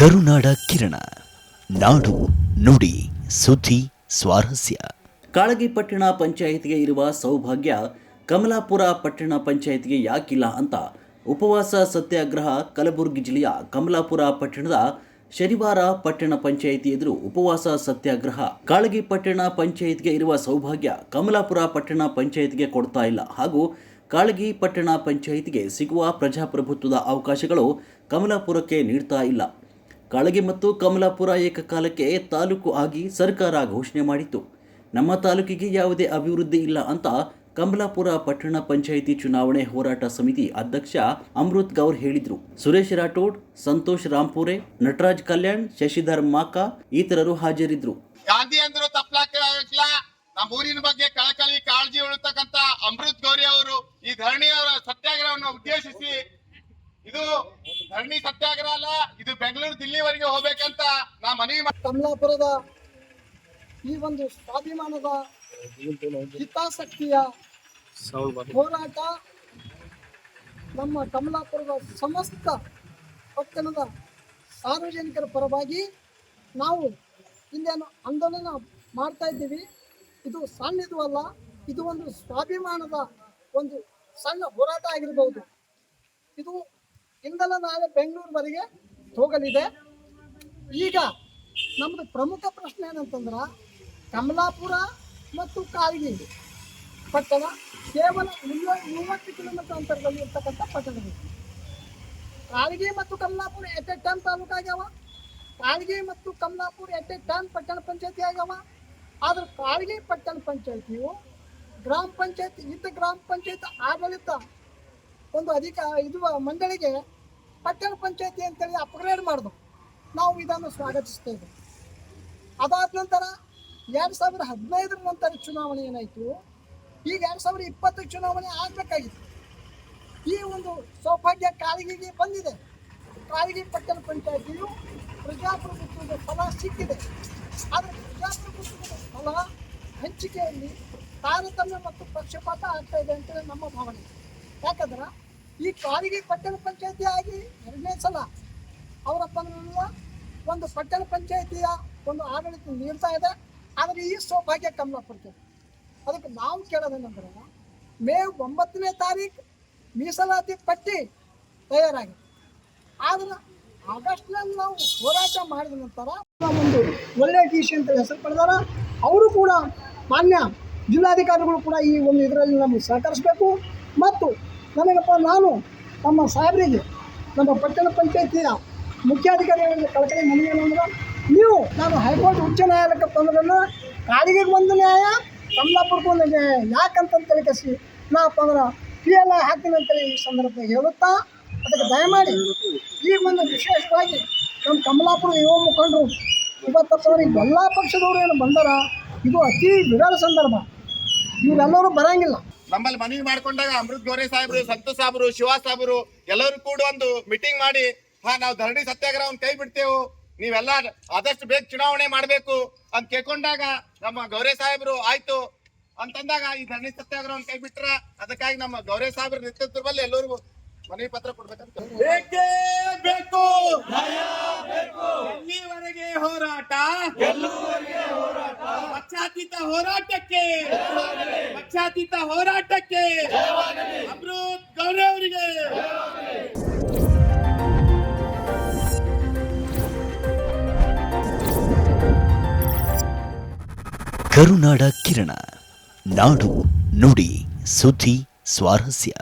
ಕರುನಾಡ ಕಿರಣ. ನಾಡು ನುಡಿ, ಸುದ್ದಿ, ಸ್ವಾರಸ್ಯ. ಕಾಳಗಿ ಪಟ್ಟಣ ಪಂಚಾಯಿತಿಗೆ ಇರುವ ಸೌಭಾಗ್ಯ, ಕಮಲಾಪುರ ಪಟ್ಟಣ ಪಂಚಾಯಿತಿಗೆ ಯಾಕಿಲ್ಲ ಅಂತ ಉಪವಾಸ ಸತ್ಯಾಗ್ರಹ ಕಲಬುರಗಿ ಜಿಲ್ಲೆಯ ಕಮಲಾಪುರ ಪಟ್ಟಣದ ಶನಿವಾರ ಪಟ್ಟಣ ಪಂಚಾಯಿತಿ ಎದುರು ಉಪವಾಸ ಸತ್ಯಾಗ್ರಹ. ಕಾಳಗಿ ಪಟ್ಟಣ ಪಂಚಾಯಿತಿಗೆ ಇರುವ ಸೌಭಾಗ್ಯ ಕಮಲಾಪುರ ಪಟ್ಟಣ ಪಂಚಾಯಿತಿಗೆ ಕೊಡ್ತಾ ಇಲ್ಲ. ಹಾಗೂ ಕಾಳಗಿ ಪಟ್ಟಣ ಪಂಚಾಯಿತಿಗೆ ಸಿಗುವ ಪ್ರಜಾಪ್ರಭುತ್ವದ ಅವಕಾಶಗಳು ಕಮಲಾಪುರಕ್ಕೆ ನೀಡ್ತಾ ಇಲ್ಲ. ಕಾಳಗಿ ಮತ್ತು ಕಮಲಾಪುರ ಏಕಕಾಲಕ್ಕೆ ತಾಲೂಕು ಆಗಿ ಸರ್ಕಾರ ಘೋಷಣೆ ಮಾಡಿತ್ತು. ನಮ್ಮ ತಾಲೂಕಿಗೆ ಯಾವುದೇ ಅಭಿವೃದ್ಧಿ ಇಲ್ಲ ಅಂತ ಕಮಲಾಪುರ ಪಟ್ಟಣ ಪಂಚಾಯಿತಿ ಚುನಾವಣೆ ಹೋರಾಟ ಸಮಿತಿ ಅಧ್ಯಕ್ಷ ಅಮೃತ್ ಗೌರ್ ಹೇಳಿದ್ರು. ಸುರೇಶ್ ರಾಠೋಡ್, ಸಂತೋಷ್ ರಾಂಪುರೆ, ನಟರಾಜ್ ಕಲ್ಯಾಣ್, ಶಶಿಧರ್ ಮಾಕ ಇತರರು ಹಾಜರಿದ್ರು. ಗಾಂಧಿ ಅಂದ್ರು ತಪ್ಲಾಕಿಲ್ಲ ನಮ್ಮ ಊರಿನ ಬಗ್ಗೆ ಕಳಕಳಿ ಕಾಳಜಿ ಉಳಿತಕ್ಕಂತ ಅಮೃತ್ ಗೌರಿ ಅವರು ಈ ಧರಣಿಯವರ ಸತ್ಯಾಗ್ರಹವನ್ನು ಉದ್ದೇಶಿಸಿ, ಇದು ಧರಣಿ ಸತ್ಯಾಗ್ರಹ ಅಲ್ಲ ಬೆಂಗಳೂರು ದಿಲ್ಲಿವರೆಗೆ ಹೋಗ್ಬೇಕಂತ ನಾ ಮನವಿ ಕಮಲಾಪುರದ ಈ ಒಂದು ಸ್ವಾಭಿಮಾನದ ಹಿತಾಸಕ್ತಿಯ ಹೋರಾಟ ನಮ್ಮ ಕಮಲಾಪುರದ ಸಮಸ್ತ ಪಟ್ಟಣದ ಸಾರ್ವಜನಿಕರ ಪರವಾಗಿ ನಾವು ಇಲ್ಲೇನು ಆಂದೋಲನ ಮಾಡ್ತಾ ಇದ್ದೀವಿ. ಇದು ಸಣ್ಣದು ಅಲ್ಲ, ಇದು ಒಂದು ಸ್ವಾಭಿಮಾನದ ಒಂದು ಸಣ್ಣ ಹೋರಾಟ ಆಗಿರಬಹುದು ಇದು ಇಂದಲ ನಾಳೆ ಬೆಂಗಳೂರುವರೆಗೆ ಹೋಗಲಿದೆ. ಈಗ ನಮ್ಮದು ಪ್ರಮುಖ ಪ್ರಶ್ನೆ ಏನಂತಂದ್ರೆ, ಕಮಲಾಪುರ ಮತ್ತು ಕಾಳಗಿ ಪಟ್ಟಣ ಕೇವಲ ಮೂವತ್ತು ಕಿಲೋಮೀಟರ್ ಅಂತರದಲ್ಲಿ ಇರ್ತಕ್ಕಂಥ ಪಟ್ಟಣಗಳು. ಕಾಳಗಿ ಮತ್ತು ಕಮಲಾಪುರ ಎಟ್ ಎ ಟನ್ ತಾಲೂಕು ಆಗ್ಯಾವ ಕಾಳಗಿ ಮತ್ತು ಕಮಲಾಪುರ ಎಟ್ ಎ ಟನ್ ಪಟ್ಟಣ ಪಂಚಾಯತಿ ಆಗ್ಯಾವ ಆದ್ರೆ ಕಾಳಗಿ ಪಟ್ಟಣ ಪಂಚಾಯತಿಯು ಗ್ರಾಮ ಪಂಚಾಯತ್, ಇದ್ದ ಗ್ರಾಮ ಪಂಚಾಯತ್ ಆಡಳಿತ ಒಂದು ಅಧಿಕ ಇದು ಮಂಡಳಿಗೆ ಪಟ್ಟಣ ಪಂಚಾಯತಿ ಅಂತೇಳಿ ಅಪ್ಗ್ರೇಡ್ ಮಾಡಿದ್ರು ನಾವು ಇದನ್ನು ಸ್ವಾಗತಿಸ್ತೇವೆ ಅದಾದ ನಂತರ ಎರಡು ಸಾವಿರದ ಹದಿನೈದರ ನಂತರ ಚುನಾವಣೆ ಏನಾಯಿತು? ಈಗ ಎರಡು ಸಾವಿರದ ಇಪ್ಪತ್ತು ಚುನಾವಣೆ ಆಗಬೇಕಾಗಿತ್ತು. ಈ ಒಂದು ಸೌಭಾಗ್ಯ ಕಾಳಿಗೆಗೆ ಬಂದಿದೆ. ಕಾಳಿಗೆ ಪಟ್ಟಣ ಪಂಚಾಯತಿಯು ಪ್ರಜಾಪ್ರಭುತ್ವದ ಫಲ ಸಿಕ್ಕಿದೆ. ಆದರೆ ಪ್ರಜಾಪ್ರಭುತ್ವದ ಫಲ ಹಂಚಿಕೆಯಲ್ಲಿ ತಾರತಮ್ಯ ಮತ್ತು ಪಕ್ಷಪಾತ ಆಗ್ತಾ ಇದೆ ಅಂತೇಳಿ ನಮ್ಮ ಭಾವನೆ. ಯಾಕಂದ್ರೆ ಈ ಕಾಲಿಗೆ ಪಟ್ಟಣ ಪಂಚಾಯತಿ ಆಗಿ ಎರಡನೇ ಸಲ ಅವರಪ್ಪ ಒಂದು ಪಟ್ಟಣ ಪಂಚಾಯತಿಯ ಒಂದು ಆಡಳಿತ ನೀಡ್ತಾ ಇದೆ. ಆದರೆ ಈ ಸೌಭಾಗ್ಯ ಕೊಡ್ತೇವೆ ಅದಕ್ಕೆ ನಾವು ಕೇಳೋದೇನೆಂದ್ರೆ, ಮೇ ಒಂಬತ್ತನೇ ತಾರೀಕು ಮೀಸಲಾತಿ ಪಟ್ಟಿ ತಯಾರಾಗಿದೆ. ಆದರೆ ಆಗಸ್ಟ್ನಲ್ಲಿ ನಾವು ಹೋರಾಟ ಮಾಡಿದ ನಂತರ ಒಂದು ಒಳ್ಳೆಯ ಟಿ ಸಿ ಅಂತ ಹೆಸರು ಪಡೆದಾರ. ಅವರು ಕೂಡ ಮಾನ್ಯ ಜಿಲ್ಲಾಧಿಕಾರಿಗಳು ಕೂಡ ಈ ಒಂದು ಇದರಲ್ಲಿ ನಮಗೆ ಸಹಕರಿಸಬೇಕು. ಮತ್ತು ನನಗಪ್ಪ ನಾನು ನಮ್ಮ ಸಾಹೇಬರಿಗೆ, ನಮ್ಮ ಪಟ್ಟಣ ಪಂಚಾಯತಿಯ ಮುಖ್ಯಾಧಿಕಾರಿಗಳಿಗೆ ಕಳಕಳಿ ಮನವಿ ಏನಂದ್ರೆ, ನೀವು ನಾನು ಹೈಕೋರ್ಟ್ ಉಚ್ಚ ನ್ಯಾಯಾಲಯಕ್ಕೆ ತಂದ್ರನ್ನು ಕಾಡಿಗೆ ಒಂದು ನ್ಯಾಯ, ಕಮಲಾಪುರಕ್ಕೆ ಒಂದು ನ್ಯಾಯ ಯಾಕಂತ ಕಸಿ ನಾಪ್ಪ ಅಂದ್ರೆ ಪಿ ಎಲ್ ಐ ಈ ಸಂದರ್ಭದಲ್ಲಿ ಹೇಳುತ್ತಾ, ಅದಕ್ಕೆ ದಯಮಾಡಿ ಈ ಒಂದು ವಿಶೇಷವಾಗಿ ನಮ್ಮ ಕಮಲಾಪುರ ಯುವ ಮುಖಂಡರು ಇವತ್ತಪ್ಪ ಎಲ್ಲ ಪಕ್ಷದವರು ಏನು ಬಂದಾರ, ಇದು ಅತಿ ವಿರಳ ಸಂದರ್ಭ. ಇವರೆಲ್ಲರೂ ಬರಂಗಿಲ್ಲ. ನಮ್ಮಲ್ಲಿ ಮನವಿ ಮಾಡ್ಕೊಂಡಾಗ ಅಮೃತ್ ಗೌರಿ ಸಾಹೇಬರು ಸಂತೋಷ್ ಸಾಹೇಬರು ಶಿವ ಸಾಹೇಬರು ಎಲ್ಲರೂ ಕೂಡ ಒಂದು ಮೀಟಿಂಗ್ ಮಾಡಿ ಹಾ ನಾವು ಧರಣಿ ಸತ್ಯಾಗ್ರಹವನ್ನು ಕೈ ಬಿಡ್ತೇವು ನೀವೆಲ್ಲ ಆದಷ್ಟು ಬೇಗ ಚುನಾವಣೆ ಮಾಡಬೇಕು ಅಂತ ಕೇಳ್ಕೊಂಡಾಗ ನಮ್ಮ ಗೌರಿ ಸಾಹೇಬರು ಆಯ್ತು ಅಂತಂದಾಗ ಈ ಧರಣಿ ಸತ್ಯಾಗ್ರಹವನ್ನು ಕೈ ಬಿಟ್ರ ಅದಕ್ಕಾಗಿ ನಮ್ಮ ಗೌರಿ ಸಾಹೇಬ್ರ ನೇತೃತ್ವದಲ್ಲಿ ಎಲ್ಲರಿಗೂ ಮನವಿ ಪತ್ರ ಕೊಡ್ಬೇಕಂತ ಹೋರಾಟ ಬೇಕು? ಎಲ್ಲಿವರೆಗೆ ಹೋರಾಟ? ಪಕ್ಷಾತೀತ ಹೋರಾಟಕ್ಕೆ ಪಕ್ಷಾತೀತ ಹೋರಾಟಕ್ಕೆ ಅಮೃತ್ ಗೌರಿ ಅವರಿಗೆ. ಕರುನಾಡ ಕಿರಣ ನಾಡು ನುಡಿ ಸುದ್ದಿ ಸ್ವಾರಸ್ಯ.